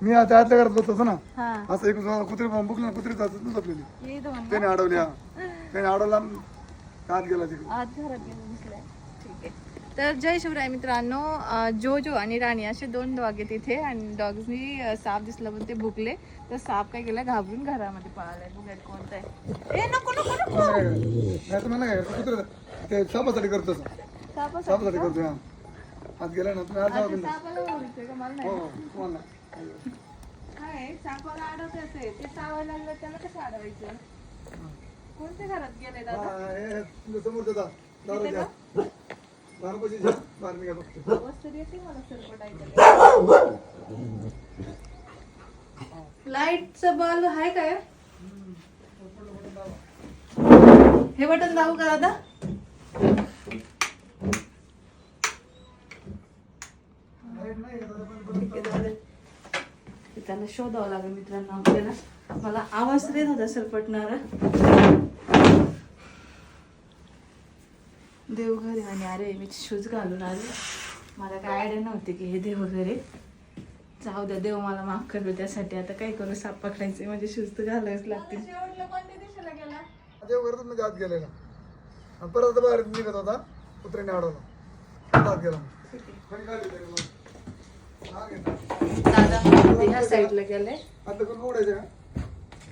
मी आता आतल्या घरात बसतो ना. हा. असं एक कुत्री बुकला कुत्री जातात ना आपल्याला. त्याने अडवली हा त्याने अडवला आत गेला तिकडे आत घरात गेलं दिसलंय ठीक आहे तर जय शिवराय मित्रांनो अं, जोजो आणि राणी असे दोन डॉग आहेत इथे आणि डॉग्सनी साप दिसला पण ते भुकले. तर साप काय केलं घाबरून घरामध्ये पळालाय. बघायला कोणतं आहे ए नको नको मला ते सापासाठी करतो सापासाठी करतो हा. आत गेला ना तुम्ही आज हो काय सापाला अडवत असे. ते चावायला लागलं त्याला कसं अडवायचं कोणत्या घरात गेले दादा समोर देता लाईटचा बल्ब आहे काय? हे बटन दाबू का दादा त्यांना शोधावं लागेल मित्रांनो आपल्याला. मला आवाज तरी येत होता सरपटणारा. देवघरी आणि अरे मी शूज घालून आले. मला काय आयडिया नव्हती की हे देव वगैरे जाऊ द्या देव मला माफ करलो त्यासाठी. आता काय करू साप पकडायचे म्हणजे शूज तर घालावेच लागतील. देव करतात म्हणजे आत गेलेला. आणि परत बाहेर निघत होता कुत्र्याने अडवला आत गेला. दादा ह्या साईडला गेले. आता कोण उघडायचं का?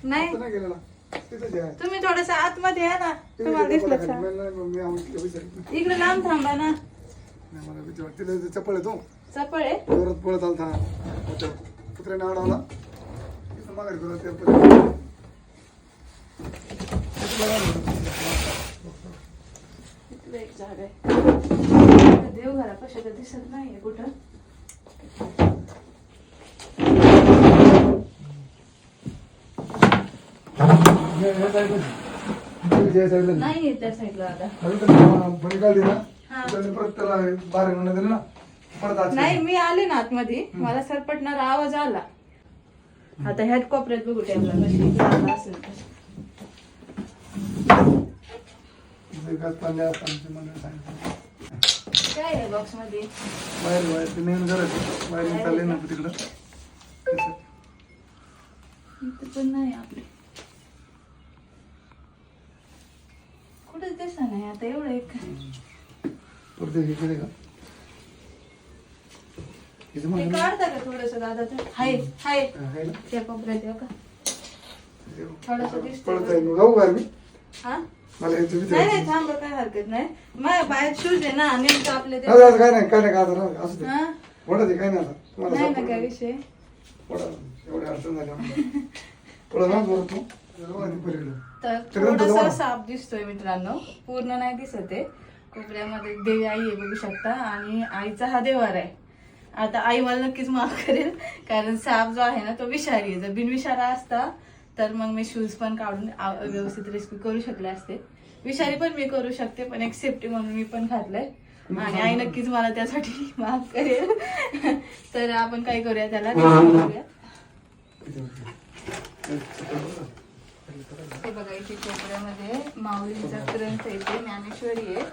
नाही. गेलेला. आहे तुम्ही थोडस आतमध्ये या ना. तुम्ही तुम्हाला दिसलं का. इकडे लांब थांबा ना. चप्पल येतो. चपळ आहे? परत पळत आलता. कुत्र्याने अडवला तिथं माघारी गेलो ते परत. तिथं बघा ना. इकडे एक जागा आहे. देवघरा कशाला दिसत नाहीये कुठं हे- हे साईडला. हे- हे साईडला. नाहीये त्या साईडला आता अजून तर फणी काढली ना हा. त्याने परत त्याला बाहेर म्हणून दिलं ना परत आत. नाही मी आले ना आतमध्ये. मला सरपटणारा आवाज आला. आता ह्यात कोपऱ्यात बघू कशी जागा असेल. काय आहे बॉक्समध्ये बाहेर बाहेर ते नवीन घर आहे बाहेर चालले ना तिकडं. इथं पण नाही आपले. दिसा नाही आता एवढं एक परत हे केले का इथं हे? काढता का थोडस दादा तर हाय हाय आहे ना? त्या कोपऱ्यात येऊ का थोडंसं दिसतंय पळत आहे मग. जाऊ बाहेर मी हा मला नाही. नाही थांब काय हरकत नाही माझ्या शूज आहे ना नेमकं आपले ते नाही, काय नाही काय नाही काय आता असं ते हा? पडत आहे काय नाही आता तुम्हाला नाही ना सापडलं. काय विषय एवढी अडचण झाली आम्हाला. पळत ना तू. तर थोडासा. साप दिसतोय मित्रांनो. पूर्ण नाही दिसत आहे. कोपऱ्यामध्ये देवी आई आहे बघू शकता. आणि आईचा हा देवार आहे. आता आई मला नक्कीच माफ करेल कारण साप जो आहे ना तो विषारी आहे. जर बिनविषारा असता तर मग मी शूज पण काढून व्यवस्थित रेस्क्यू करू शकले असते. विषारी पण मी करू शकते पण एक सेफ्टी म्हणून मी पण घातलंय. आणि आई नक्कीच मला त्यासाठी माफ करेल. तर आपण काय करूया त्याला? करूया? हे बघा इथे कोपऱ्यामध्ये माऊलींचा ग्रंथ येते ज्ञानेश्वरी आहे.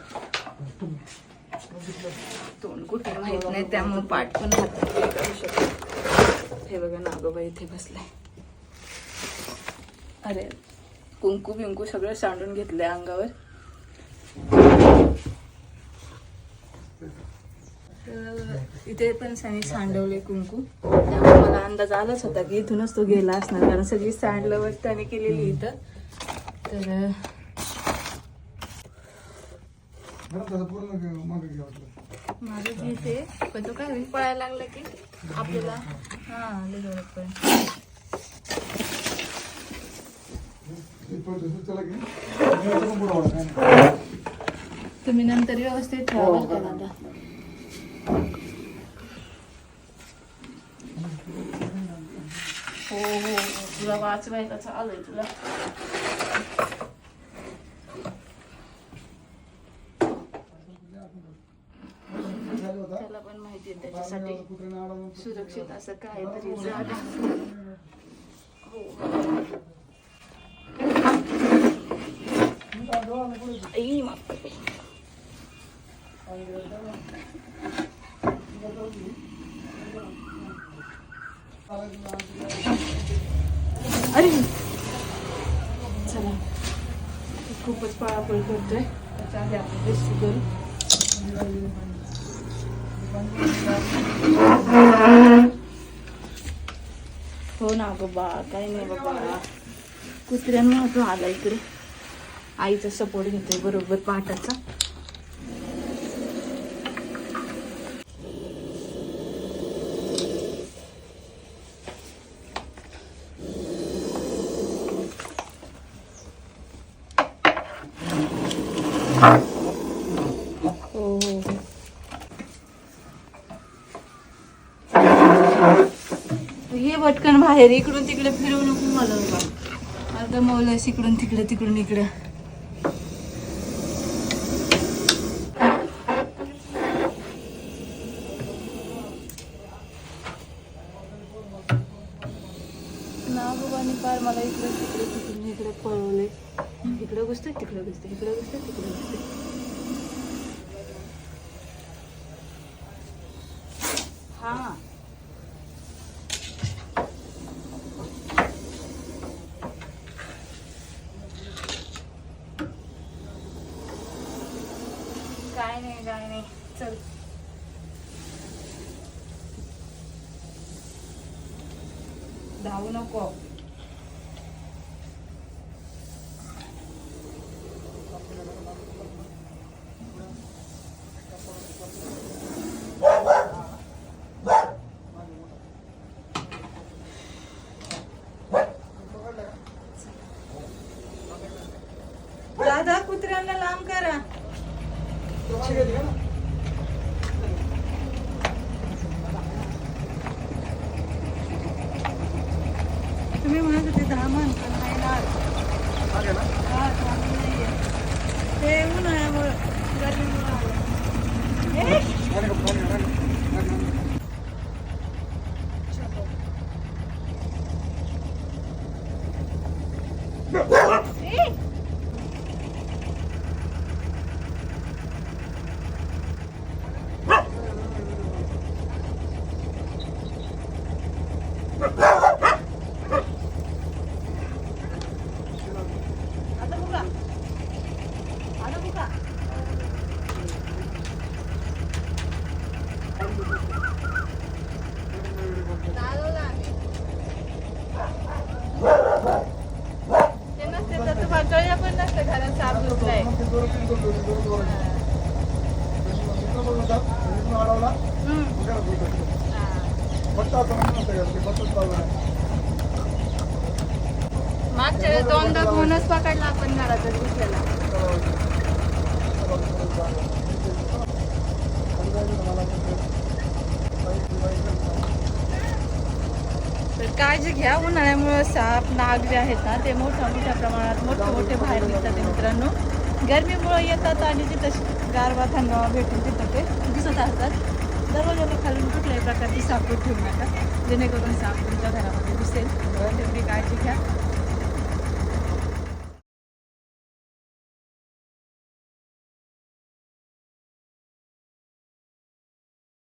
तोंड कुठे माहीत नाही त्यामुळे पाठ पण हातात करू शकत. हे बघा नागोबा इथे बसलाय. अरे कुंकू बिंकू सगळं सांडून घेतलंय अंगावर. तर इथे पण सनी सांडवले कुंकू. त्यामुळे मला अंदाज आलाच होता की इथूनच तो गेला असणार कारण सगळी सांडलं त्याने केलेली इथं. तर माझं घेते पण तो काय होईल पळायला लागला की आपल्याला हा लिगवत पण. पण तुम्ही नंतर व्यवस्थित ठेवा दादा हो हो हो. तुला वाचवायचं चालू तुला. त्याला पण माहिती आहे त्याच्यासाठी. सुरक्षित असं काहीतरी जागा आई, माफ कर. अरे चला खूपच पळापळ करतोय. त्याच्या आधी आपण देशी करू हो ना बाबा काही नाही बाबा कुत्र्यांना तो आला इकडे. आईचा सपोर्ट घेतोय बरोबर पाटाचा पटकन बाहेर इकडून तिकडे फिरवू नको मला बाबा. आता मौलस इकडून तिकडे तिकडून इकडे. नागोबाने पार मला इकडे तिकडे तिकडून इकडे पळवले इकडे घुसते तिकडे घुसते इकडे घुसते तिकडे घुसते हां काय नाही काय नाही चल धावू नको. दादा कुत्र्यांना लांब करा. तुम्ही म्हणत होते दहा माणसं नाही ना हा, चांगलं नाहीये. ते उन्हाळ्यामुळं गरमीमुळं आलं. ए. आता बघा आता बघा चालवलं आम्ही. ते नसते तर तुम्हाला कळलं पण नसतं घरात साप झोपलाय हम्म. मागच्या वेळेस दोनदा पकडला आपण दुसऱ्याला तर काळजी घ्या उन्हाळ्यामुळे साप नाग जे आहेत ना ते मोठ्या मोठ्या प्रमाणात मोठे मोठे बाहेर निघतात मित्रांनो गरमीमुळं येतात आणि जिथं गारवा थंडावा भेटून तिथं ते दिसत असतात. दरवाजाला खालून कुठल्याही प्रकारची सापड ठेवू नका. जेणेकरून साप तुमच्या घरामध्ये दिसेल. तेवढी काळजी घ्या.